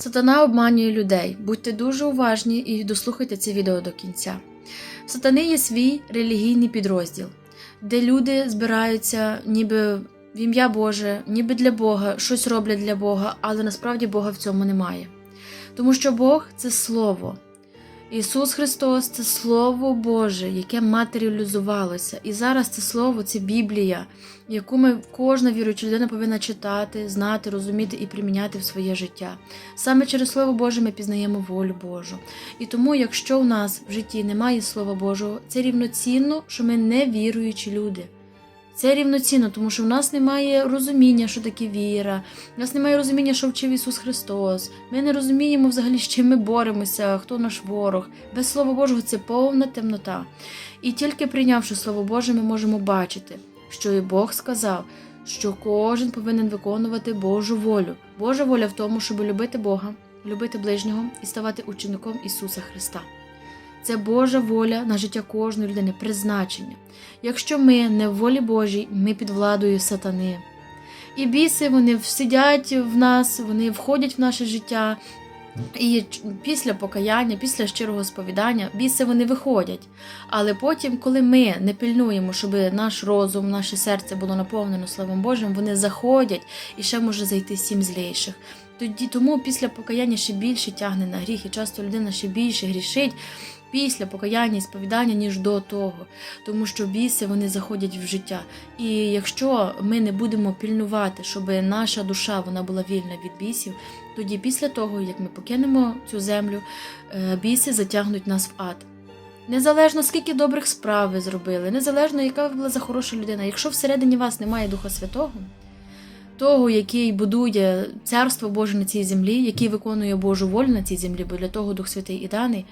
Сатана обманює людей. Будьте дуже уважні і дослухайте це відео до кінця. Сатани є свій релігійний підрозділ, де люди збираються ніби в ім'я Боже, ніби для Бога, щось роблять для Бога, але насправді Бога в цьому немає. Тому що Бог це Слово. Ісус Христос це Слово Боже, яке матеріалізувалося. І зараз це Слово, це Біблія, яку ми кожна віруюча людина повинна читати, знати, розуміти і приміняти в своє життя. Саме через Слово Боже ми пізнаємо волю Божу. І тому, якщо в нас в житті немає Слова Божого, це рівноцінно, що ми не віруючі люди. Це рівноцінно, тому що в нас немає розуміння, що таке віра, в нас немає розуміння, що вчив Ісус Христос. Ми не розуміємо взагалі, з чим ми боремося, хто наш ворог. Без Слова Божого це повна темнота. І тільки прийнявши Слово Боже, ми можемо бачити, що і Бог сказав, що кожен повинен виконувати Божу волю. Божа воля в тому, щоб любити Бога, любити ближнього і ставати учеником Ісуса Христа. Це Божа воля на життя кожної людини, призначення. Якщо ми не в волі Божій, ми під владою сатани. І біси вони сидять в нас, вони входять в наше життя. І після покаяння, після щирого сповідання, біси вони виходять. Але потім, коли ми не пильнуємо, щоб наш розум, наше серце було наповнено Словом Божим, вони заходять і ще може зайти сім злейших. Тоді тому після покаяння ще більше тягне на гріх, і часто людина ще більше грішить після покаяння і сповідання, ніж до того. Тому що біси вони заходять в життя. І якщо ми не будемо пільнувати, щоб наша душа вона була вільна від бісів, тоді після того, як ми покинемо цю землю, е, біси затягнуть нас в ад. Незалежно скільки добрих справ ви зробили, незалежно, яка ви була за хороша людина. Якщо всередині вас немає Духа Святого, того, який будує царство Боже на цій землі, який виконує Божу волю на цій землі, бо для того Дух Святий і даний,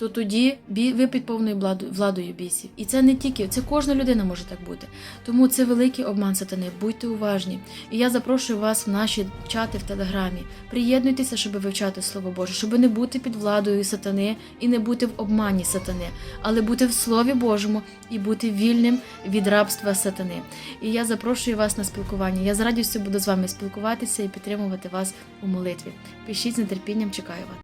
то тоді ви під повною владою бісів. І це не тільки, це кожна людина може так бути. Тому це великий обман сатани. Будьте уважні. І я запрошую вас в наші чати в телеграмі. Приєднуйтеся, щоб вивчати Слово Боже, щоб не бути під владою сатани і не бути в обмані сатани, але бути в Слові Божому і бути вільним від рабства сатани. І я запрошую вас на спілкування. Я з радістю буду з вами спілкуватися і підтримувати вас у молитві. Пишіть з нетерпінням, чекаю вас.